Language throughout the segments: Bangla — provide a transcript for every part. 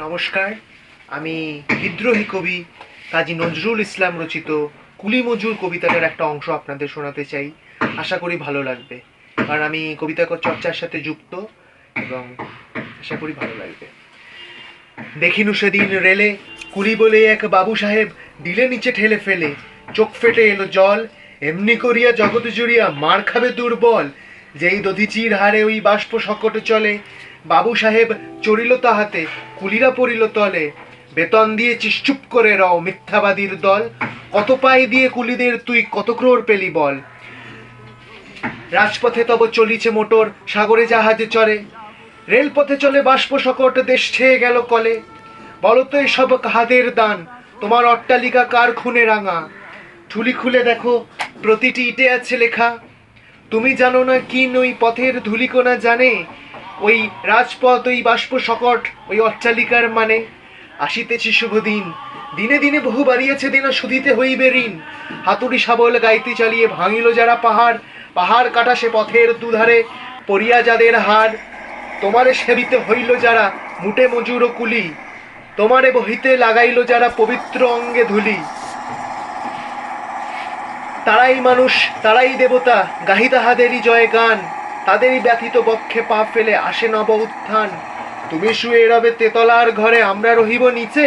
নমস্কার। আমি বিদ্রোহী কবি কাজী নজরুল ইসলাম রচিত কুলি মজুর কবিতাটার একটা অংশ আপনাদের শোনাতে চাই। আশা করি ভালো লাগবে। কারণ আমি কবিতা চর্চার সাথে যুক্ত এবং আশা করি ভালো লাগবে। দেখিনু সেদিন রেলে, কুলি বলে এক বাবু সাহেব দিলে নিচে ঠেলে ফেলে, চোখ ফেটে এলো জল, এমনি করিয়া জগৎ জুড়িয়া মার খাবে দুর্বল, যেই দধিচির হারে ওই বাষ্প সকট চলে বাবু সাহেব চড়িল তাহাতে, কুলিরা পড়িল তলে। বেতন দিয়ে চিশ্চুপ করে রও মিথ্যাবাদীর দল। কত পাই দিয়ে কুলিদের তুই কত ক্রোড় পেলি বল? রাজপথে তব চলিছে মোটর, সাগরে জাহাজে চড়ে। রেলপথে চলে বাষ্প সকট দেশ ছেয়ে গেল কলে। বলতো এসব কাহাদের দান? তোমার অট্টালিকা কার খুনে রাঙা? ঠুলি খুলে দেখো, প্রতিটি ইটে আছে লেখা। তুমি জানো না কি নই পথের ধুলিকোনা জানে? ওই রাজপথ, ওই বাষ্প সকট, ওই অট্টালিকার মানে। আসিতেছি শুভ দিন দিনে দিনে বহু বাড়িয়েছে দিন শুধিতে হইবে ঋণ। হাতুড়ি শাবল গাইতে চালিয়ে ভাঙিল যারা পাহাড়। পাহাড় কাটা সে পথের দুধারে, পড়িয়া যাদের হাড়। তোমারে সেবিতে হইল যারা মুটে মজুর কুলি। তোমারে বহিতে লাগাইল যারা পবিত্র অঙ্গে ধুলি। তারাই মানুষ, তারাই দেবতা, গাহি তাহাদেরই জয় গান তাদেরই ব্যথিত বক্ষে পা ফেলে আসে নব উত্থান। তুমি শুয়ে রবে তেতলার ঘরে, আমরা রহিব নিচে।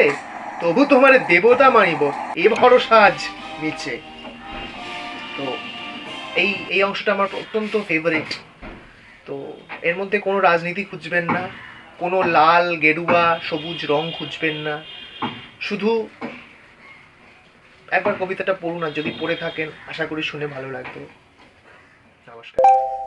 তবু তোমার দেবতা মানিব, এ ভরসা আজ নিচে তো, এই এই অংশটা আমার অত্যন্ত ফেভারিট তো, এর মধ্যে কোনো রাজনীতি খুঁজবেন না, কোনো লাল, গেরুয়া, সবুজ রং খুঁজবেন না। শুধু একবার কবিতাটা পড়ুন আর যদি পড়ে থাকেন, আশা করি শুনে ভালো লাগবে। নমস্কার।